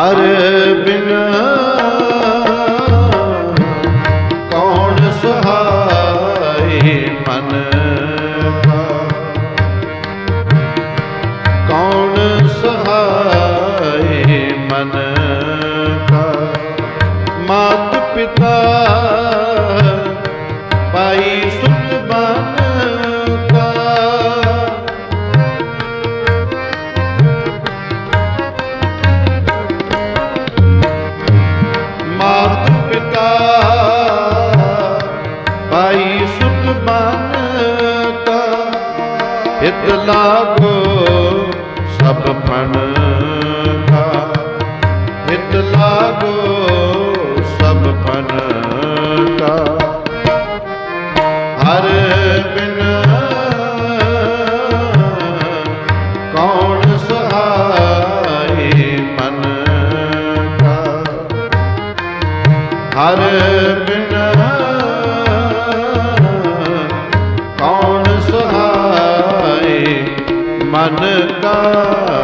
ਹਰ ਬਿਨ ਕੌਣ ਸਹਾਈ ਮਨ ਕਾ ਕੌਣ ਸਹਾਈ ਹਿਤ ਲਾਗੋ ਸਭ ਫਣ ਮਨ ਕਾ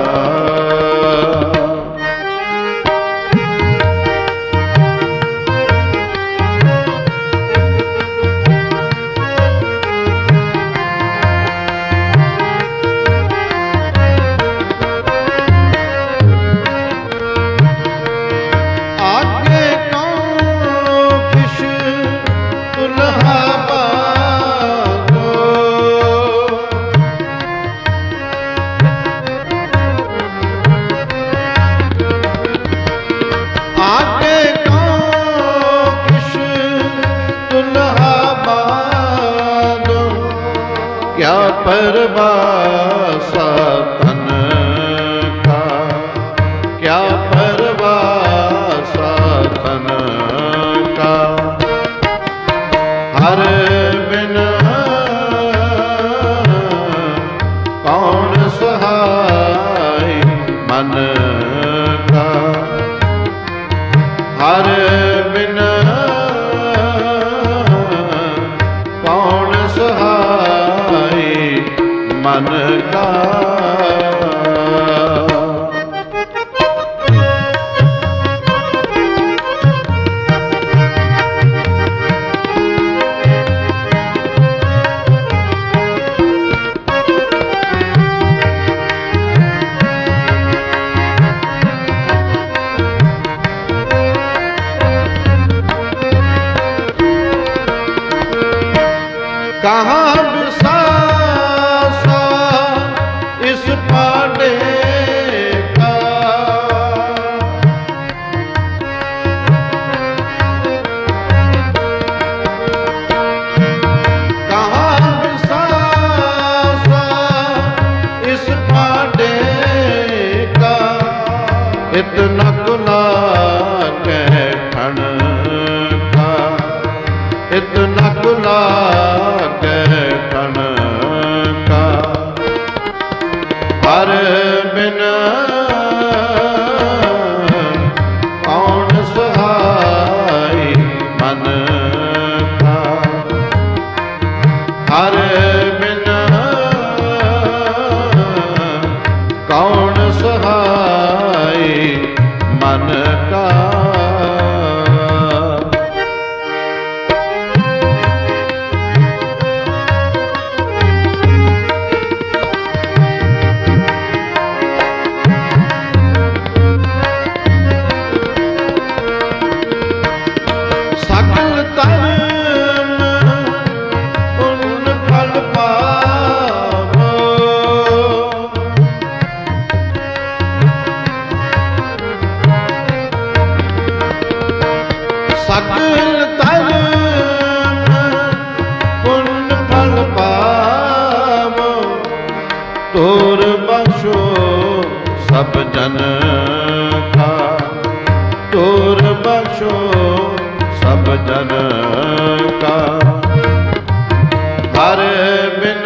परवा कहाँ विसासा इस पाडे का कहाँ विसासा इस पाडे का इतना गुना कह ਚਿਤ ਨ ਕੁਲਾਗੈ ਤਨ ਕਾ। ਹਰ ਬਿਨ ਆਉਣ ਸਹਾਈ ਮਨ ਕਾ। ਹਰ ਬਿਨ ਕੌਣ ਸਹਾਈ ਮਨ ਤੋਰ ਬਖਸ਼ੋ, ਸਭ ਜਨ ਕਾ ਤੋਰ ਬਖਸ਼ੋ, ਸਭ ਜਨ ਕਾ ਹਰ ਬਿਨ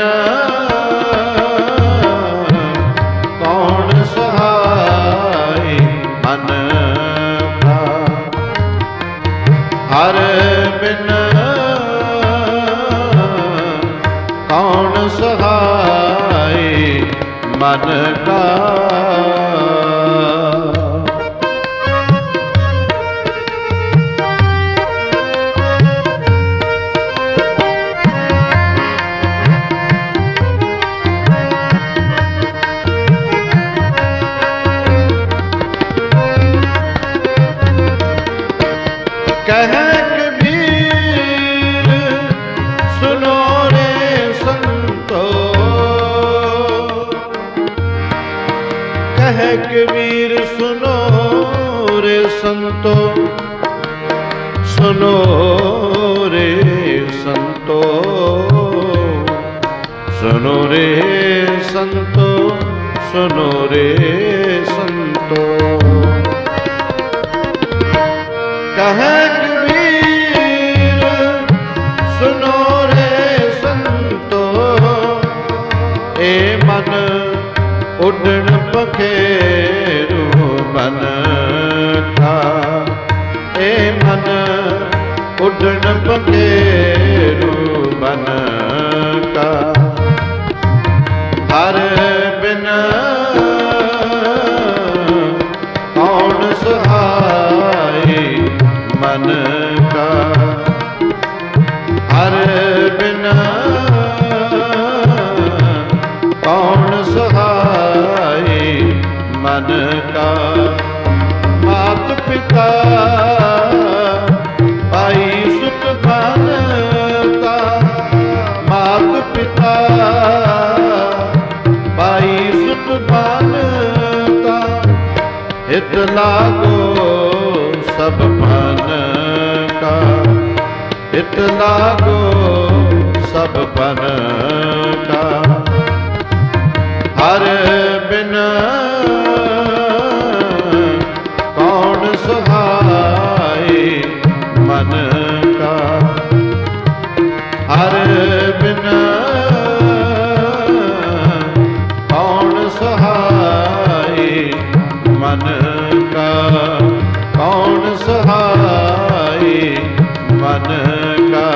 ਕੌਣ ਸਹਾਈ ਮਨ ਕਾ ਹਰ ਬਿਨ ਕੌਣ ਸਹਾਈ ਜਾਏ ਮਨ ਕਾ। ਕਹਿ ਕਬੀਰ ਸੁਣੋ ਕਬੀਰ ਸੁਨੋ ਰੇ ਸੰਤੋ। ਸੁਨੋ ਰੇ ਸੰਤੋ। ਸੁਨੋ ਰੇ ਸੰਤੋ ਸੁਨੋ ਰੇ ਸੰਤੋ। ਕਹੈ ਉੱਡਣ ਪਖੇਰੂ ਮਨ ਕਾ। ਹਰ ਬਿਨ ਕੌਣ ਸਹਾਈ ਮਨ ਕਾ। चित लागो सब पन का हर बिन कौन सुहाई मन का हर बिन कौन सुहाई मन का का